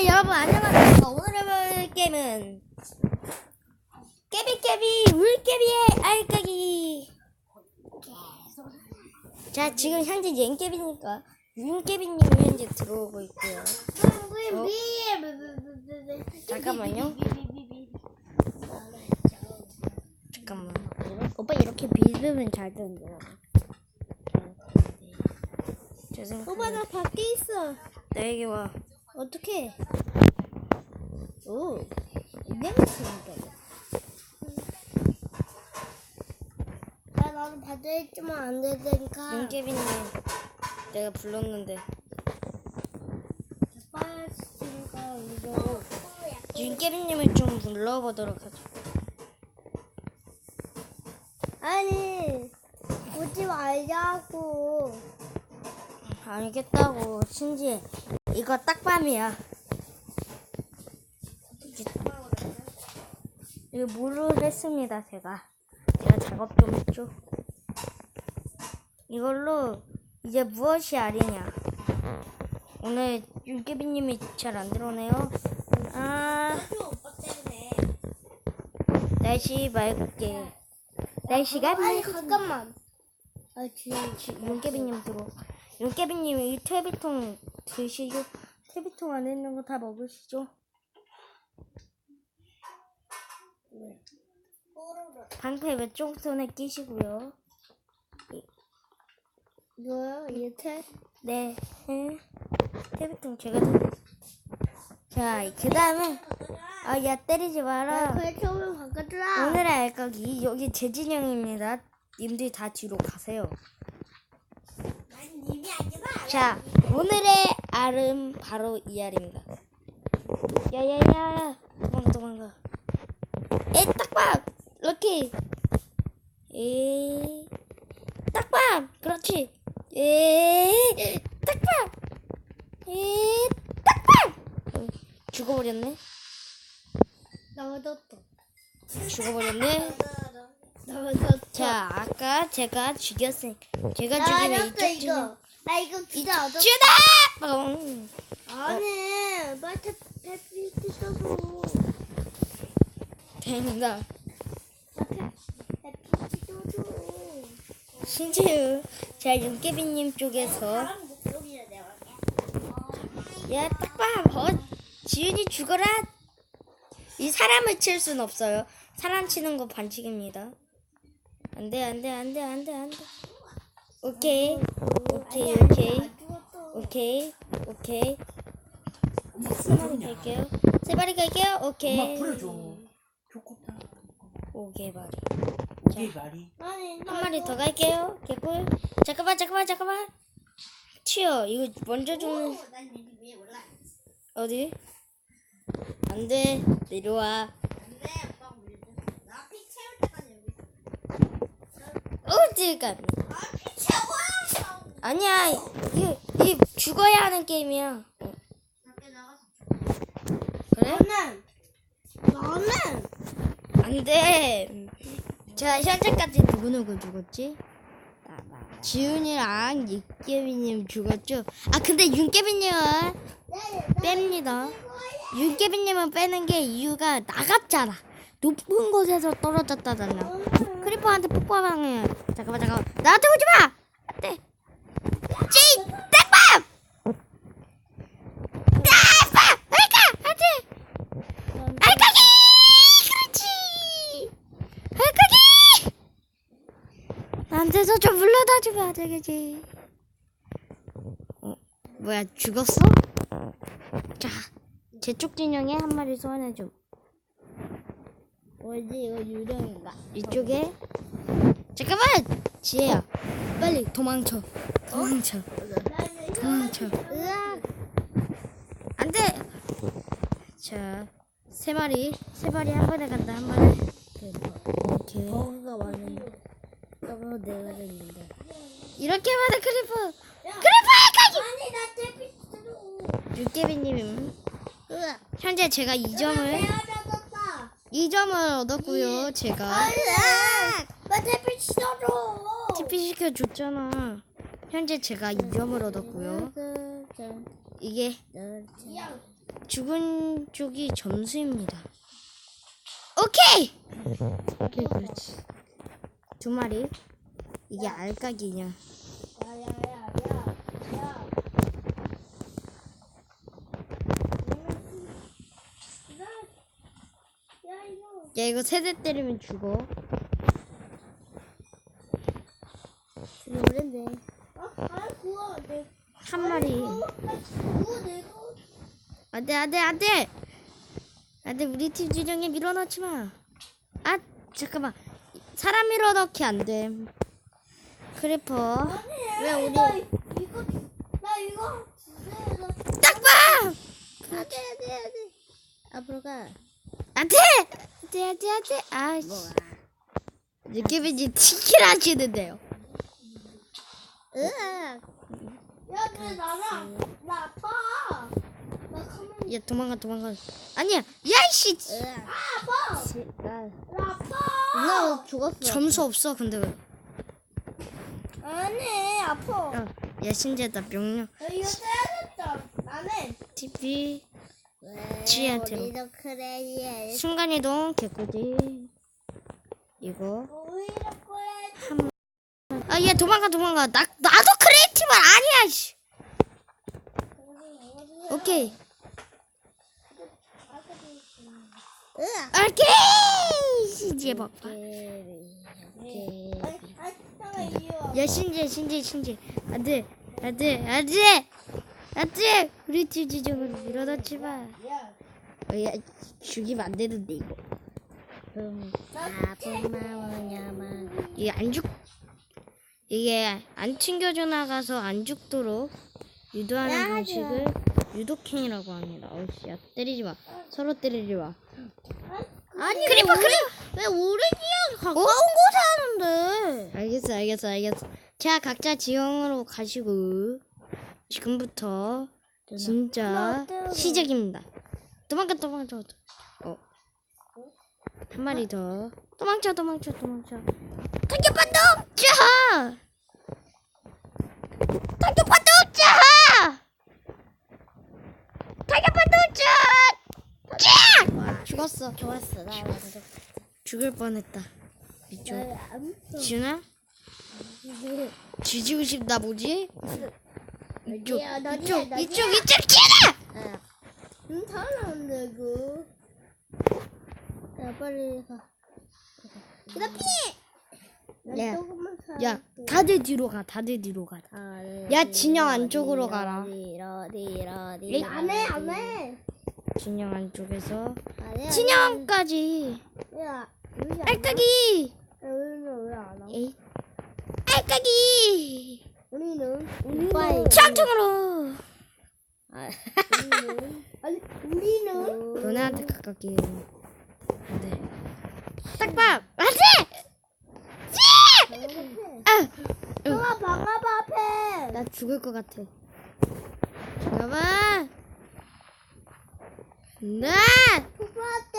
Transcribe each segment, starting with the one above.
네 여러분 안녕하세요. 오늘 해볼 게임은 깨비깨비 물깨비의 알까기. 자 지금 현재 옌깨비니까 윤깨비님이 현재 들어오고 있고요. 어? 잠깐만요. 잠깐만. 오빠 이렇게 비으면 잘 되는데. 죄송해요. 오빠 나 밖에 있어. 나에게 와. 어떻게? 오, 냄새니까. 나 나도 바다에 있지만 안 되니까. 윤깨비님 내가 불렀는데 빠졌으니까 이거. 윤깨비님을 좀 불러보도록 하죠. 아니, 오지 말자고. 알겠다고 신지해. 이거 딱밤이야. 이거 물을 했습니다 제가. 제가 작업 좀 했죠. 이걸로 이제 무엇이 알이냐. 오늘 윤깨비님이 잘 안 들어오네요. 아. 날씨 맑게. 날씨가 아니. 잠깐만. 아, 뒤에. 윤깨비님 들어. 윤깨비님 이 퇴비통 드시죠? 퇴비통 안에 있는 거 다 먹으시죠? 방패 왼쪽 손에 끼시고요. 이거요? 이렇게? 네. 네. 퇴비통 제가 들. 자, 그 다음에 아, 야 때리지 마라. 그래, 처음에 바꿔주라. 오늘의 알까기 여기 재진영입니다. 님들 다 뒤로 가세요. 난 님이 아니라. 자, 오늘의 알은 바로 이 알입니다. 야야야, 도망가 도망가. 에 딱밤, 럭키. 에 딱밤, 그렇지. 에 딱밤, 에 딱밤. 어, 죽어버렸네. 나와줬어. 죽어버렸네. 나와줬어. 자, 아까 제가 죽였으니 제가 나 죽이면 얻었어, 이쪽 이거. 나 이거 얻었어. 주다. 뻥. 아니, 마트 페피트 써서. 된다. 페피트. 신지우, 자 윤깨비님 쪽에서 내가. 야 딱봐, 어, 지윤이 죽어라. 이 사람을 칠 순 없어요. 사람 치는 거 반칙입니다. 안 돼 안 돼 안 돼 안 돼 안 돼. 오케이 오케이 오케이 오케이 오케이. 세 마리 갈게요. 세 마리 갈게요. 오케이. 풀어줘. 좋겠다. 오개 마리. 말이. 아니, 한 마리 더 갈게요. 개꿀. 잠깐만 잠깐만 잠깐만. 튀어. 이거 먼저 올라. 어디? 안 돼. 내려와. 근데 아빠 물나피 채울 때까지 여기. 어디가? 아피 채워. 아니야. 이, 이 죽어야 하는 게임이야. 그래? 너는 너는 안 돼. 자, 현재까지 누구누구 죽었지? 지훈이랑 육개비님 죽었죠? 아, 근데 윤개비님은 뺍니다. 윤개비님은 빼는 게 이유가 나갔잖아. 높은 곳에서 떨어졌다잖아. 크리퍼한테 폭발당해. 잠깐만, 잠깐만. 나한테 오지 마! 안 돼. 찌! 딱밤! 딱밤! 알까! 안 돼! 알까기! 그렇지! 알까기! 나한테서 좀 물러다 주면 안 되겠지. 어, 뭐야, 죽었어? 자, 제쪽 진영에 한 마리 소환해줘. 뭐지 이거 유령인가? 이쪽에 잠깐만 지혜야 빨리 도망쳐 도망쳐 도망쳐 으악 안 돼! 자 세 마리 세 마리 한 번에 간다 한 번에. 이렇게. 버그가 많은데 저거 내가 됐는데. 이렇게 많은 크리퍼 아니 나 데뷔 들어 육개비님 현재 제가 2점을 헤어졌다. 2점을 얻었고요 제가. 나 데뷔 시켜줘 TP 시켜줬잖아 현재 제가 2점을 얻었고요 이게 야 죽은 쪽이 점수입니다. 오케이. 오케이 그렇지. 두 마리. 이게 알까기냐? 야. 야 이거 세대 때리면 죽어. 노랜데. 어? 아. 한 마리. 안돼 안돼 안돼. 안돼 우리 팀 진영에 밀어넣지 마. 아 잠깐만. 사람 밀어넣기 안 돼. 크리퍼. 왜 우리? 나 이거 나 이거. 딱 봐. 안돼 안돼 안돼. 앞으로 가. 안돼 안돼 안돼 안돼. 아씨. 느낌이 이제 치킨 하시는데요. 으악. 야, 왜 나랑 나 아파. 나 가만히. 야 도망가 도망가. 아니야. 야이씨. 으악. 아, 아파. 나 나 아파. 나 죽었어. 점수 없어 근데 왜? 아니 아파. 야, 야 신재다 명령. 야, 이거 떼야겠다. 나는. TV 지한테로. 우리도 그래. 순간이동 개꿀지. 이거. 오히려. 아 얘 도망가 도망가. 나 나도 크리에이티브 아니야. 씨. 오케이. 오케이. 신재 봐봐. 아니, 아니, 잠깐 이거. 야 신재 신재 신재. 안돼 안 돼 안 돼 안 돼. 우리 팀 지정을 밀어넣지 마. 야, 어, 야 죽이면 안 되는데 이거. 나쁜 마음이야만. 이게 안 죽. 이게 안 튕겨져 나가서 안 죽도록 유도하는 야, 방식을 유도킹이라고 합니다. 어우씨, 야 때리지 마. 서로 때리지 마. 아니, 크리퍼, 왜, 크리퍼! 왜 우리 지역 가까운 어? 곳에 하는데? 알겠어, 알겠어, 알겠어. 자, 각자 지형으로 가시고 지금부터 진짜? 시작입니다. 도망가, 도망쳐. 어. 한 마리 더. 도망쳐, 도망쳐, 도망쳐. 타격반동! 자! 타격반동! 자! 타격반동! 자! 자! 죽었어. 좋았어, 나 완전. 죽을 뻔했다. 지훈아? 뒤지고 싶나 보지? 이쪽, 이쪽? 이쪽, 이쪽, 지훈아! 응, 다 나온다, 이거. 야, 빨리 가. 나 피! 야, 조금만. 야, 다들 뒤로 가, 다들 뒤로 가. 야, 진영 안쪽으로 가라. 어디, 어디, 어디. 에이. 안 해, 안 해. 진영 안쪽에서 안 해. 진영까지 야, 우리 안 해. 알까기! 우리는 왜안 와? 에이, 알까기! 우리는 우리는 창통으로! 우리는 아니 우리는 너네한테 가깝게. 안 돼. 딱밥! 안 돼! 아! 형아 방아바 앞에 나 죽을 것 같아. 잠깐만. 나. 오빠한테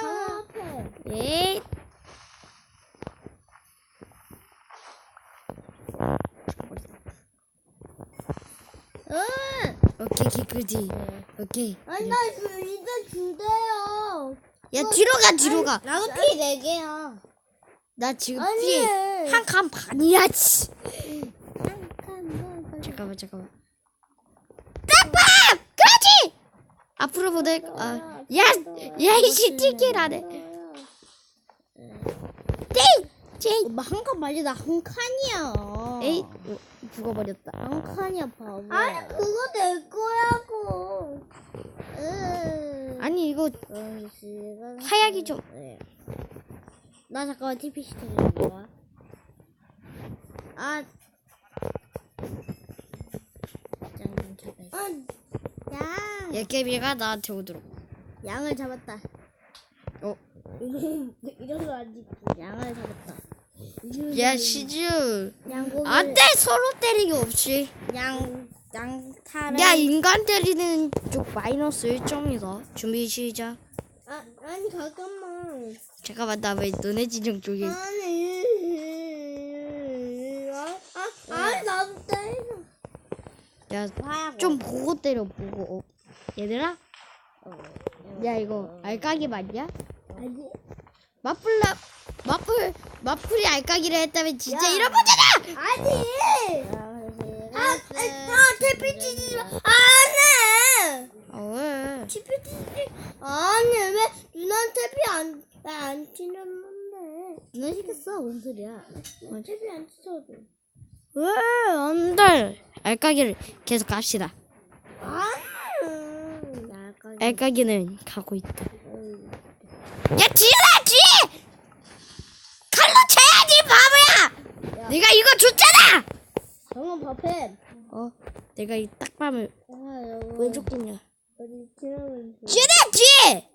방아 앞에 예. 응 오케이 기쁘지. 오케이. 아니 나 이제 주대요 야 뒤로 가 뒤로 가. 나도 피 4개야 나 지금 아니. 피 한 칸 반이야. 씨. 한칸 잠깐만 잠깐만. 딱밥. 그렇지. 앞으로 보내. 아. 야. 야이 시티키라네. 띵. 띵. 엄마 한칸 말지 나한 칸이야 에이. 어, 죽어버렸다. 한 칸이야 바보 아니 그거 내 거야고 으 아니 이거 하약이 좀. 네. 나 잠깐만 TP 거야. 아. 짱 잡았어. 야. 야 깨비가 나한테 오도록. 양을 잡았다. 어. 이런 거 아니지. 양을 잡았다. 야 시즈. 양고기. 안돼 서로 때리기 없이. 양 양탈을. 야 인간 때리는 쪽 마이너스 1점이다. 준비 시작. 아 아니 잠깐만. 잠깐만 나 왜 너네 진영 쪽에 아니. 아, 아 아니 나도 때려. 야 하얗고. 좀 보고 때려 보고 어. 얘들아 야 이거 알까기 맞냐? 아니. 마플라 마플 마플이 알까기를 했다면 진짜 야. 이런 거잖아. 아니. 아, 아, 아, 태피 치지 마. 안 해. 어 왜? 태피 치지. 아니 왜 누나는 태피 안안 치는데? 누나 시켰어 뭔 소리야? 태피 안 치셔도. 왜 안 돼? 알까기를 계속 갑시다. 나가. 알까기는 가고 있다. 야 지은아 뒤에 칼로 쳐야지 바보야. 내가 이거 줬잖아. 정원 밥해. 어 내가 이 딱밤을 아. 왜 줬겠냐? 지은아 뒤에.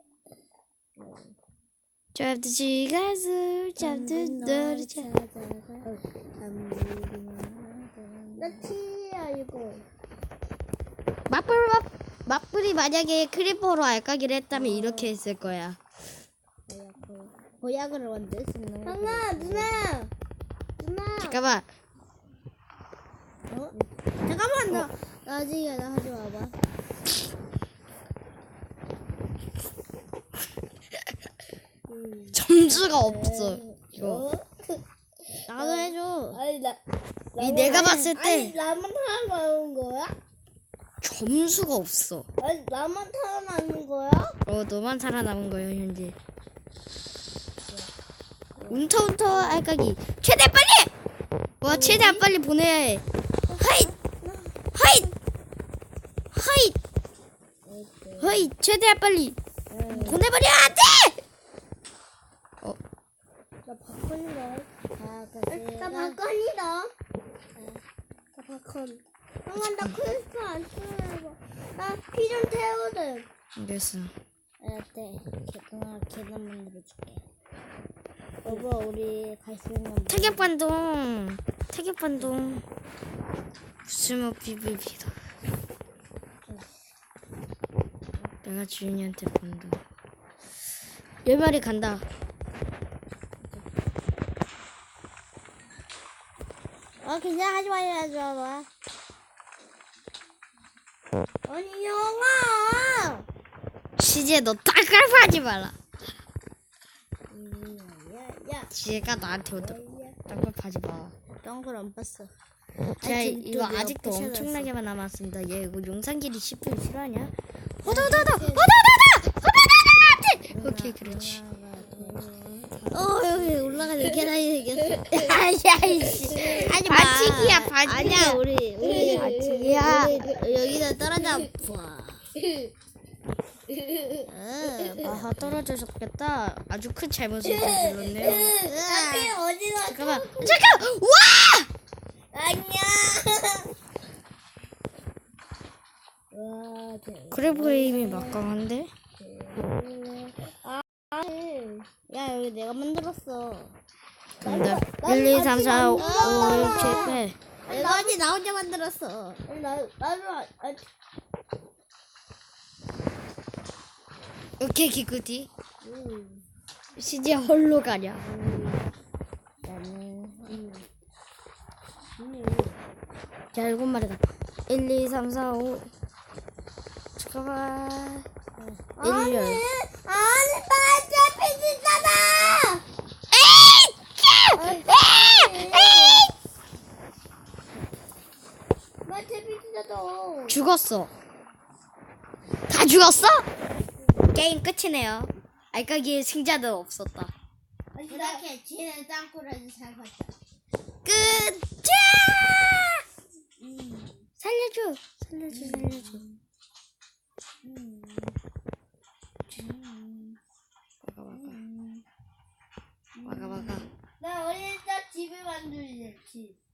잡듯이 가수 잡듯 너를 잡. 나 티야 이거. 맞불 맞 맞불이 만약에 크리퍼로 알까기를 했다면 이렇게 했을 거야. 보약을 만들 수 있는 거. 누나, 누나, 누나. 잠깐만. 어? 잠깐만 나 나중에 나 하지 마봐. 점수가 없어. 이거. 나도 해줘. 아니 나. 이 내가 봤을 때 아니 나만 타는 거야? 점수가 없어. 아니 나만 타는 거야? 어 너만 살아남은 거야 현재. 움터움터 알까기 최대 빨리. 와 최대한 빨리 보내야 해. 하잇 하잇 하잇 하잇 최대한 빨리 보내버려 안돼. 어 나 박건이다. 나 박건이다. 나 박건. 형아 나 크리스프 안 쓰려고. 나피 좀 알겠어. 알았대. 개똥아 계단 만들어줄게. 여보 우리 갈 수 있는 타격반동 타격반동 무슨 비비비다 내가 주인이한테 본다 열 마리 간다 아 그냥 하지 하지 마봐. 아니 형아. 지지야 너 딱갈파하지 마라 야야. 지혜가 나한테 오더 딱갈파하지 마 똥글 안 봤어. 자 아니, 이거 저기 아직도 옆에 엄청나게만 남았습니다 얘 이거 용산 길이 10분 싫어하냐 허더더더 허더더더 허더더더 오케이 그렇지 어 여기 올라가는 계단이 생겼어. 아야이씨 하지 반칙이야, 반칙이야. 아니야 우리 우리 반칙이야. 우리 여기다 떨어져. 봐. 아 떨어져셨겠다 아주 큰 잘못을 저질렀네요 앞에 어디가? 잠깐만 잠깐 와 안녕. 와, 대. 그래프레임이 막강한데 야 여기 내가 만들었어. 간다 1 2 3 4 5 6 7 8 내가 아니 나 혼자 만들었어. 나 나도 아, 오케이 기구디. 시제 홀로 가냐 나는 자 일곱 마리다. 1 2 3 4 5 잠깐만. 1 2 아니 빨리 피지잖아. 빨리 피지잖아. 죽었어. 다 죽었어? 게임 끝이네요 알까기에 승자도 없었다 이렇게 지는 잘 봤다. 끝! 자! 살려줘 살려줘 살려줘 와가 와가 와가 와가 나 어릴 때 집을 만들지 집.